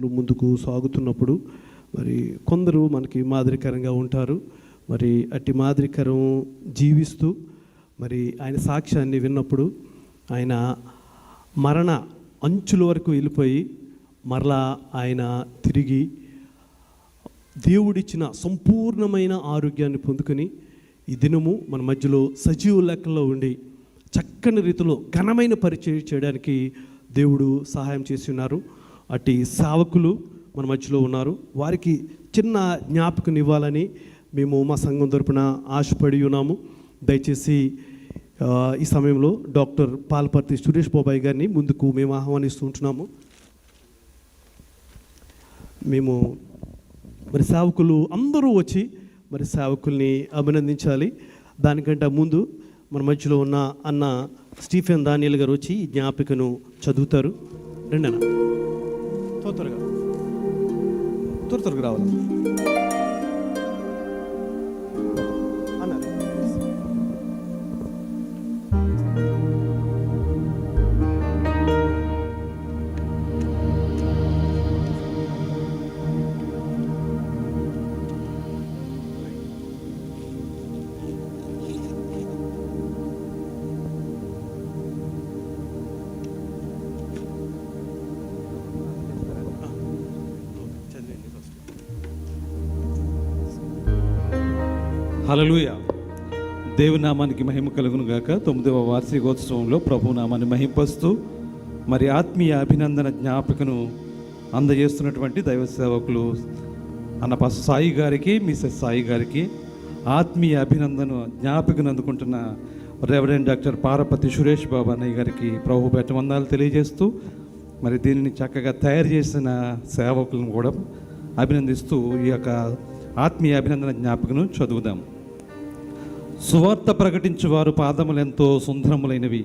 ముందుకు సాగుతున్నప్పుడు మరి కొందరు మనకి మాదిరికరంగా ఉంటారు. మరి అట్టి మాదిరికరం జీవిస్తూ మరి ఆయన సాక్ష్యాన్ని విన్నప్పుడు ఆయన మరణ అంచుల వరకు వెళ్ళిపోయి మరలా ఆయన తిరిగి దేవుడిచ్చిన సంపూర్ణమైన ఆరోగ్యాన్ని పొందుకొని ఈ దినము మన మధ్యలో సజీవ లెక్కల్లో ఉండి చక్కని రీతిలో ఘనమైన పరిచయం చేయడానికి దేవుడు సహాయం చేసి ఉన్నారు. అట్టి సేవకులు మన మధ్యలో ఉన్నారు. వారికి చిన్న జ్ఞాపకం ఇవ్వాలని మేము మా సంఘం తరపున ఆశపడి ఉన్నాము. దయచేసి ఈ సమయంలో డాక్టర్ పాల్పర్తి సురేష్ బాబాయ్ గారిని ముందుకు మేము ఆహ్వానిస్తూ ఉంటున్నాము. మేము మరి సేవకులు అందరూ వచ్చి మరి సేవకుల్ని అభినందించాలి. దానికంటే ముందు మన మధ్యలో ఉన్న అన్న స్టీఫెన్ దానియల్ గారు వచ్చి ఈ జ్ఞాపికను చదువుతారు. రెండన్నా త్వర త్వరగా త్వర త్వరగా రావాలి హలలుయ దేవునామానికి మహిమ కలుగును గాక. తొమ్మిదవ వార్షికోత్సవంలో ప్రభునామాన్ని మహింపస్తూ మరి ఆత్మీయ అభినందన జ్ఞాపికను అందజేస్తున్నటువంటి దైవ సేవకులు అన్న పస్ సాయి గారికి మిసెస్ సాయి గారికి ఆత్మీయ అభినందన జ్ఞాపికను అందుకుంటున్న రెవరెండ్ డాక్టర్ పారపతి సురేష్ బాబు అన్నయ్య గారికి ప్రభు వందాలు తెలియజేస్తూ మరి దీనిని చక్కగా తయారు చేసిన సేవకులను కూడా అభినందిస్తూ ఈ యొక్క ఆత్మీయ అభినందన జ్ఞాపకను చదువుదాం. సువార్త ప్రకటించు వారు పాదములెంతో సుందరములైనవి.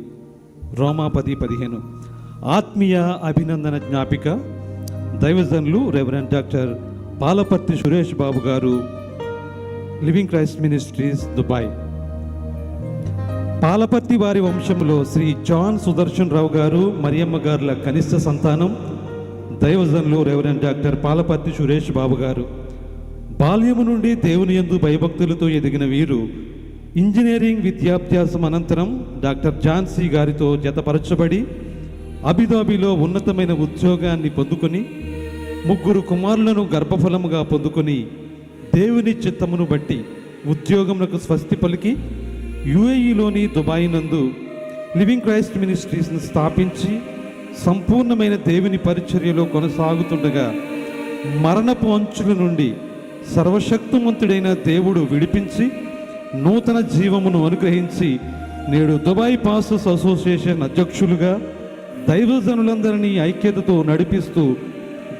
రోమా పది పదిహేను. ఆత్మీయ అభినందన జ్ఞాపిక. దైవజనులు రెవరెంట్ డాక్టర్ పాలపర్తి సురేష్ బాబు గారు living Christ ministries Dubai Palaparthi వారి వంశంలో శ్రీ జాన్ సుదర్శన్ రావు గారు మరియమ్మ గారుల కనిష్ట సంతానం. దైవజనులు రెవరెంట్ డాక్టర్ పాలపర్తి సురేష్ బాబు గారు. బాల్యము నుండి దేవుని యందు భయభక్తులతో ఎదిగిన వీరు ఇంజనీరింగ్ విద్యాభ్యాసం అనంతరం డాక్టర్ ఝాన్సీ గారితో జతపరచబడి అబుదాబిలో ఉన్నతమైన ఉద్యోగాన్ని పొందుకొని ముగ్గురు కుమారులను గర్భఫలముగా పొందుకొని దేవుని చిత్తమును బట్టి ఉద్యోగములకు స్వస్తి పలికి యుఏఈలోని దుబాయ్ నందు లివింగ్ క్రైస్ట్ మినిస్ట్రీస్ను స్థాపించి సంపూర్ణమైన దేవుని పరిచర్యలో కొనసాగుతుండగా మరణపు అంచుల నుండి సర్వశక్తిమంతుడైన దేవుడు విడిపించి నూతన జీవమును అనుగ్రహించి నేడు దుబాయ్ పాస్టర్స్ అసోసియేషన్ అధ్యక్షులుగా దైవజనులందరినీ ఐక్యతతో నడిపిస్తూ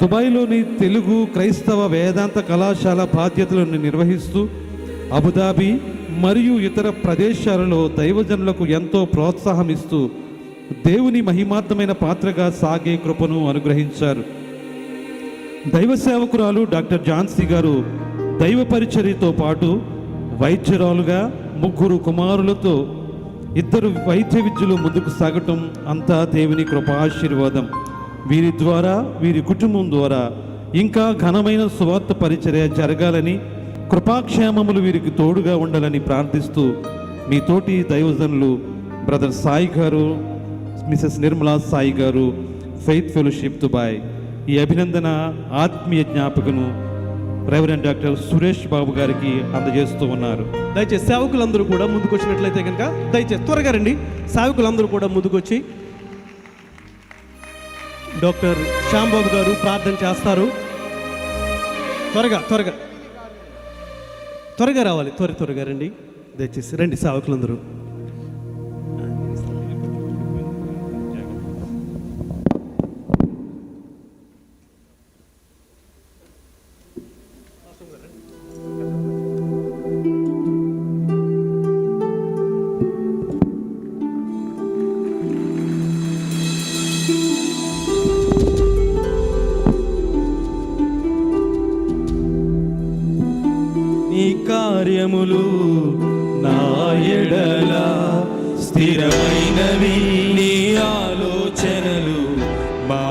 దుబాయ్లోని తెలుగు క్రైస్తవ వేదాంత కళాశాల బాధ్యతలను నిర్వహిస్తూ అబుదాబి మరియు ఇతర ప్రదేశాలలో దైవజనులకు ఎంతో ప్రోత్సాహం ఇస్తూ దేవుని మహిమార్థమైన పాత్రగా సాగే కృపను అనుగ్రహించారు. దైవ సేవకురాలు డాక్టర్ ఝాన్సీ గారు దైవ పరిచర్యతో పాటు వైద్యురాలుగా ముగ్గురు కుమారులతో ఇద్దరు వైద్య విద్యలో ముందుకు సాగటం అంతా దేవుని కృపాశీర్వాదం వీరి ద్వారా వీరి కుటుంబం ద్వారా ఇంకా ఘనమైన స్వార్థ పరిచర్య జరగాలని కృపాక్షేమములు వీరికి తోడుగా ఉండాలని ప్రార్థిస్తూ మీ తోటి దైవజనులు బ్రదర్ సాయి గారు మిసెస్ నిర్మలా సాయి గారు ఫెయిత్ ఫెలోషిప్ దుబాయ్ ఈ అభినందన ఆత్మీయ జ్ఞాపకను రెవరెండ్ డాక్టర్ సురేష్ బాబు గారికి అందజేస్తూ ఉన్నారు. దయచేసి సేవకులందరూ కూడా ముందుకు వచ్చినట్లయితే కనుక దయచేసి త్వరగా రండి. సేవకులందరూ కూడా ముందుకొచ్చి డాక్టర్ శ్యాంబాబు గారు ప్రార్థన చేస్తారు. త్వరగా త్వరగా. త్వరగా రావాలి. త్వర త్వరగా రండి. దయచేసి రండి సేవకులందరూ. స్థిరమైనవి నీ ఆలోచనలు మా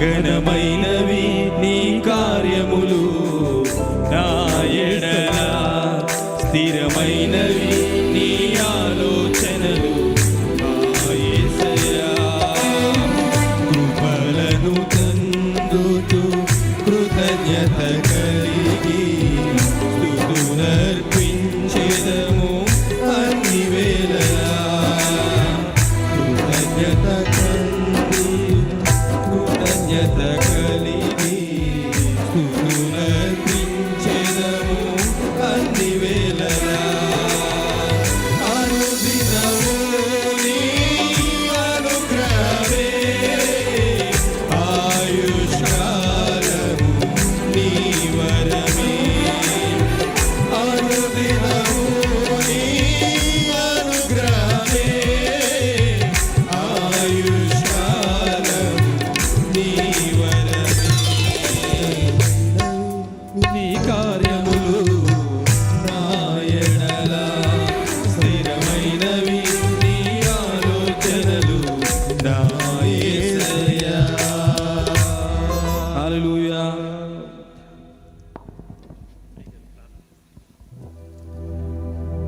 ఘనమైనవి నీ కార్యములు నా ఎడల. స్థిరమైనవి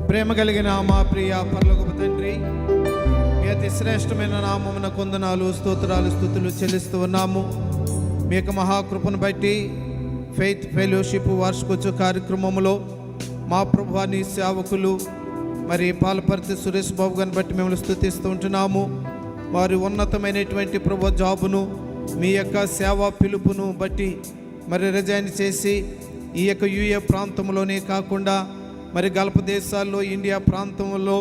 ప్రేమ కలిగిన మా ప్రియ పర్లోకపు తండ్రి మీ అతి శ్రేష్టమైన నామమున కొందనాలు స్తోత్రాలు స్థుతులు చెల్లిస్తూ ఉన్నాము. మీ యొక్క మహాకృపను బట్టి ఫెయిత్ ఫెలోషిప్ వార్షికోత్సవ కార్యక్రమంలో మా ప్రభువాని సేవకులు మరి పాలపర్తి సురేష్ బాబు గారిని బట్టి మేము స్థుతిస్తూ ఉంటున్నాము. వారి ఉన్నతమైనటువంటి ప్రభు జాబును మీ యొక్క సేవా పిలుపును బట్టి మరి రిజైన్ చేసి ఈ యొక్క యూఏ ప్రాంతంలోనే కాకుండా మరి గల్ఫ్ దేశాల్లో ఇండియా ప్రాంతంలో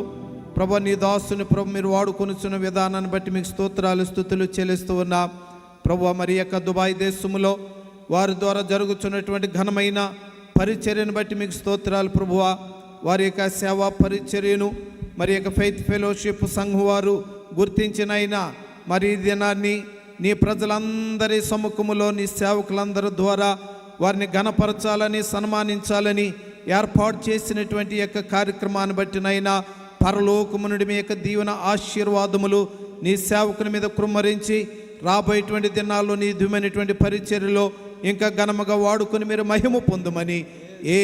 ప్రభు నీ దాసుని ప్రభు మీరు వాడుకొనుచున్న విధానాన్ని బట్టి మీకు స్తోత్రాలు స్థుతులు చెల్లిస్తూ ఉన్నా. ప్రభు మరి యొక్క దుబాయ్ దేశంలో వారి ద్వారా జరుగుతున్నటువంటి ఘనమైన పరిచర్యను బట్టి మీకు స్తోత్రాలు ప్రభువా. వారి యొక్క సేవా పరిచర్యను మరి యొక్క ఫెయిత్ ఫెలోషిప్ సంఘం వారు గుర్తించినైనా మరి ఈ దినాన్ని నీ ప్రజలందరి సముఖములో నీ సేవకులందరి ద్వారా వారిని ఘనపరచాలని సన్మానించాలని ఏర్పాటు చేసినటువంటి యొక్క కార్యక్రమాన్ని బట్టినైనా పరలోకమునుడి మీ యొక్క దీవెన ఆశీర్వాదములు నీ సేవకుని మీద కృమ్మరించి రాబోయేటువంటి దినాల్లో నీ దివ్యమైనటువంటి పరిచర్యలో ఇంకా ఘనముగా వాడుకొని మీరు మహిమ పొందమని ఏ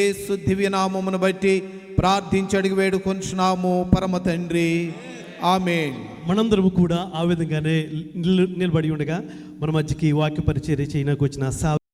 దివ్యనామమును బట్టి ప్రార్థించి అడిగి వేడుకొంచున్నాము. పరమ తండ్రి. ఆమె మనందరము కూడా ఆ విధంగానే నిలబడి ఉండగా మన మధ్యకి వాక్య పరిచర్య చేయడానికి వచ్చిన సా